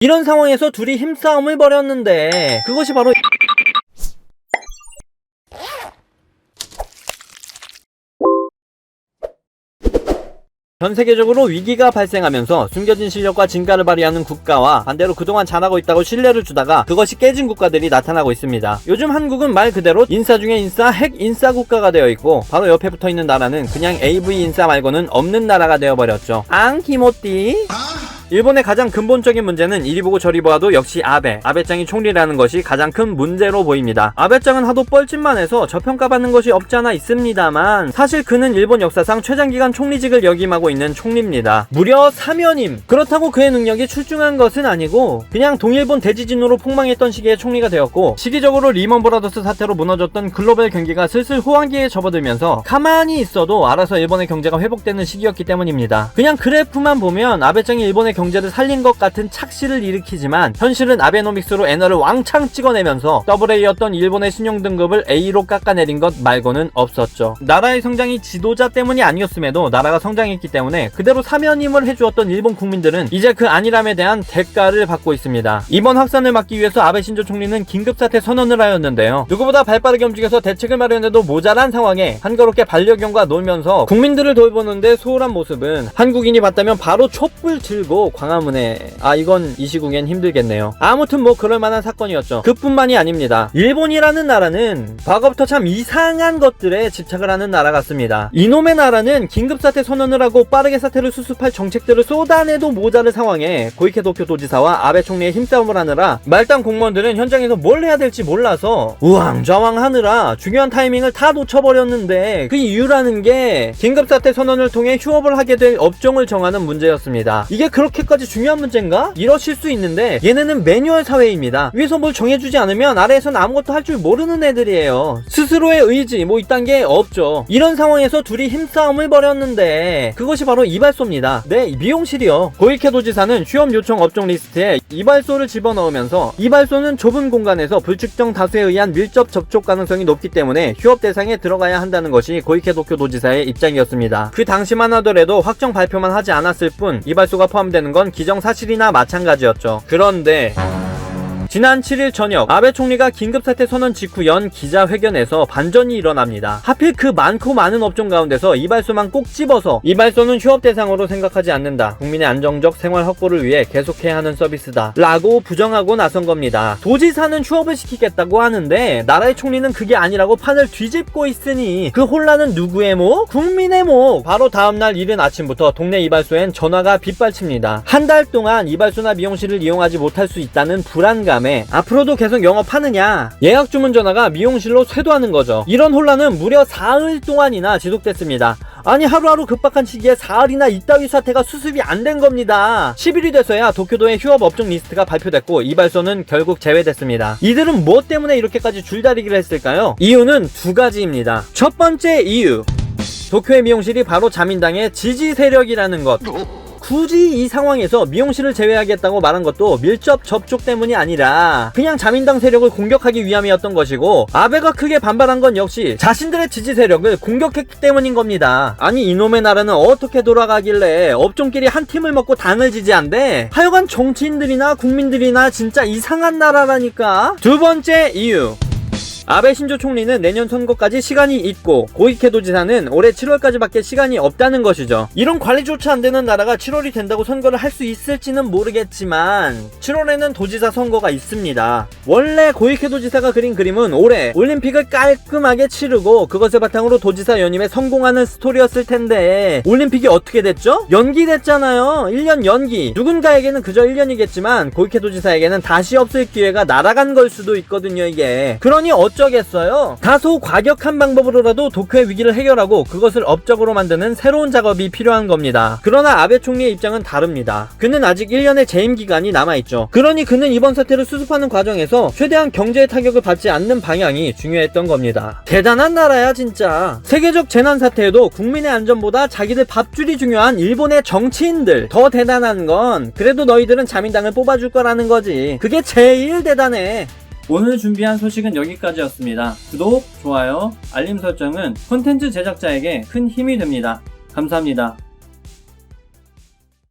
이런 상황에서 둘이 힘싸움을 벌였는데 그것이 바로 전 세계적으로 위기가 발생하면서 숨겨진 실력과 진가를 발휘하는 국가와 반대로 그동안 잘하고 있다고 신뢰를 주다가 그것이 깨진 국가들이 나타나고 있습니다. 요즘 한국은 말 그대로 인싸 중에 인싸 핵 인싸 국가가 되어 있고 바로 옆에 붙어 있는 나라는 그냥 AV 인싸 말고는 없는 나라가 되어 버렸죠. 앙 키모띠 일본의 가장 근본적인 문제는 이리 보고 저리 보아도 역시 아베, 아베짱이 총리라는 것이 가장 큰 문제로 보입니다. 아베짱은 하도 뻘짓만 해서 저평가받는 것이 없지 않아 있습니다만 사실 그는 일본 역사상 최장기간 총리직을 역임하고 있는 총리입니다. 무려 사면임. 그렇다고 그의 능력이 출중한 것은 아니고 그냥 동일본 대지진으로 폭망했던 시기에 총리가 되었고 시기적으로 리먼 브라더스 사태로 무너졌던 글로벌 경기가 슬슬 호황기에 접어들면서 가만히 있어도 알아서 일본의 경제가 회복되는 시기였기 때문입니다. 그냥 그래프만 보면 아베짱이 일본의 경제를 살린 것 같은 착시를 일으키지만 현실은 아베노믹스로 엔화를 왕창 찍어내면서 AA였던 일본의 신용 등급을 A로 깎아내린 것 말고는 없었죠. 나라의 성장이 지도자 때문이 아니었음에도 나라가 성장했기 때문에 그대로 사면임을 해주었던 일본 국민들은 이제 그 안일함에 대한 대가를 받고 있습니다. 이번 확산을 막기 위해서 아베 신조 총리는 긴급사태 선언을 하였는데요. 누구보다 발빠르게 움직여서 대책을 마련해도 모자란 상황에 한가롭게 반려견과 놀면서 국민들을 돌보는데 소홀한 모습은 한국인이 봤다면 바로 촛불 들고 광화문에 아 이건 이 시국엔 힘들겠네요. 아무튼 뭐 그럴 만한 사건이었죠. 그뿐만이 아닙니다. 일본이라는 나라는 과거부터 참 이상한 것들에 집착을 하는 나라 같습니다. 이놈의 나라는 긴급사태 선언을 하고 빠르게 사태를 수습할 정책들을 쏟아내도 모자른 상황에 고이케 도쿄 도지사와 아베 총리의 힘싸움을 하느라 말단 공무원들은 현장에서 뭘 해야 될지 몰라서 우왕좌왕 하느라 중요한 타이밍을 다 놓쳐버렸는데 그 이유라는 게 긴급사태 선언을 통해 휴업을 하게 될 업종을 정하는 문제였습니다. 이게 그렇게 까지 중요한 문제인가? 이러실 수 있는데 얘네는 매뉴얼 사회입니다. 위에서 뭘 정해주지 않으면 아래에선 아무것도 할 줄 모르는 애들이에요. 스스로의 의지 뭐 이딴 게 없죠. 이런 상황에서 둘이 힘싸움을 벌였는데 그것이 바로 이발소입니다. 네, 미용실이요. 고이케 도지사는 휴업 요청 업종 리스트에 이발소를 집어넣으면서 이발소는 좁은 공간에서 불특정 다수에 의한 밀접 접촉 가능성이 높기 때문에 휴업 대상에 들어가야 한다는 것이 고이케 도쿄 도지사의 입장이었습니다. 그 당시만 하더라도 확정 발표만 하지 않았을 뿐 이발소가 포함되는 건 기정사실이나 마찬가지였죠. 그런데 지난 7일 저녁 아베 총리가 긴급사태 선언 직후 연 기자회견에서 반전이 일어납니다. 하필 그 많고 많은 업종 가운데서 이발소만 꼭 집어서 이발소는 휴업 대상으로 생각하지 않는다. 국민의 안정적 생활 확보를 위해 계속해야 하는 서비스다. 라고 부정하고 나선 겁니다. 도지사는 휴업을 시키겠다고 하는데 나라의 총리는 그게 아니라고 판을 뒤집고 있으니 그 혼란은 누구의 목? 국민의 목! 바로 다음날 이른 아침부터 동네 이발소엔 전화가 빗발칩니다. 한 달 동안 이발소나 미용실을 이용하지 못할 수 있다는 불안감 다음에 앞으로도 계속 영업하느냐? 예약 주문 전화가 미용실로 쇄도하는 거죠. 이런 혼란은 무려 사흘 동안이나 지속됐습니다. 아니 하루하루 급박한 시기에 사흘이나 이따위 사태가 수습이 안 된 겁니다. 10일이 돼서야 도쿄도의 휴업 업종 리스트가 발표됐고 이발소는 결국 제외됐습니다. 이들은 뭐 때문에 이렇게까지 줄다리기를 했을까요? 이유는 두 가지입니다. 첫 번째 이유. 도쿄의 미용실이 바로 자민당의 지지 세력이라는 것 굳이 이 상황에서 미용실을 제외하겠다고 말한 것도 밀접 접촉 때문이 아니라 그냥 자민당 세력을 공격하기 위함이었던 것이고 아베가 크게 반발한 건 역시 자신들의 지지 세력을 공격했기 때문인 겁니다. 아니 이놈의 나라는 어떻게 돌아가길래 업종끼리 한 팀을 먹고 당을 지지한대? 하여간 정치인들이나 국민들이나 진짜 이상한 나라라니까. 두 번째 이유. 아베 신조 총리는 내년 선거까지 시간이 있고 고이케 도지사는 올해 7월까지밖에 시간이 없다는 것이죠. 이런 관리조차 안 되는 나라가 7월이 된다고 선거를 할 수 있을지는 모르겠지만 7월에는 도지사 선거가 있습니다. 원래 고이케 도지사가 그린 그림은 올해 올림픽을 깔끔하게 치르고 그것을 바탕으로 도지사 연임에 성공하는 스토리였을 텐데 올림픽이 어떻게 됐죠? 연기됐잖아요. 1년 연기. 누군가에게는 그저 1년이겠지만 고이케 도지사에게는 다시 없을 기회가 날아간 걸 수도 있거든요, 이게. 그러니 어쩌 겠어요? 다소 과격한 방법으로라도 도쿄의 위기를 해결하고 그것을 업적으로 만드는 새로운 작업이 필요한 겁니다. 그러나 아베 총리의 입장은 다릅니다. 그는 아직 1년의 재임 기간이 남아있죠. 그러니 그는 이번 사태를 수습하는 과정에서 최대한 경제의 타격을 받지 않는 방향이 중요했던 겁니다. 대단한 나라야 진짜. 세계적 재난 사태에도 국민의 안전보다 자기들 밥줄이 중요한 일본의 정치인들 더 대단한 건 그래도 너희들은 자민당을 뽑아줄 거라는 거지. 그게 제일 대단해. 오늘 준비한 소식은 여기까지였습니다. 구독, 좋아요, 알림 설정은 콘텐츠 제작자에게 큰 힘이 됩니다. 감사합니다.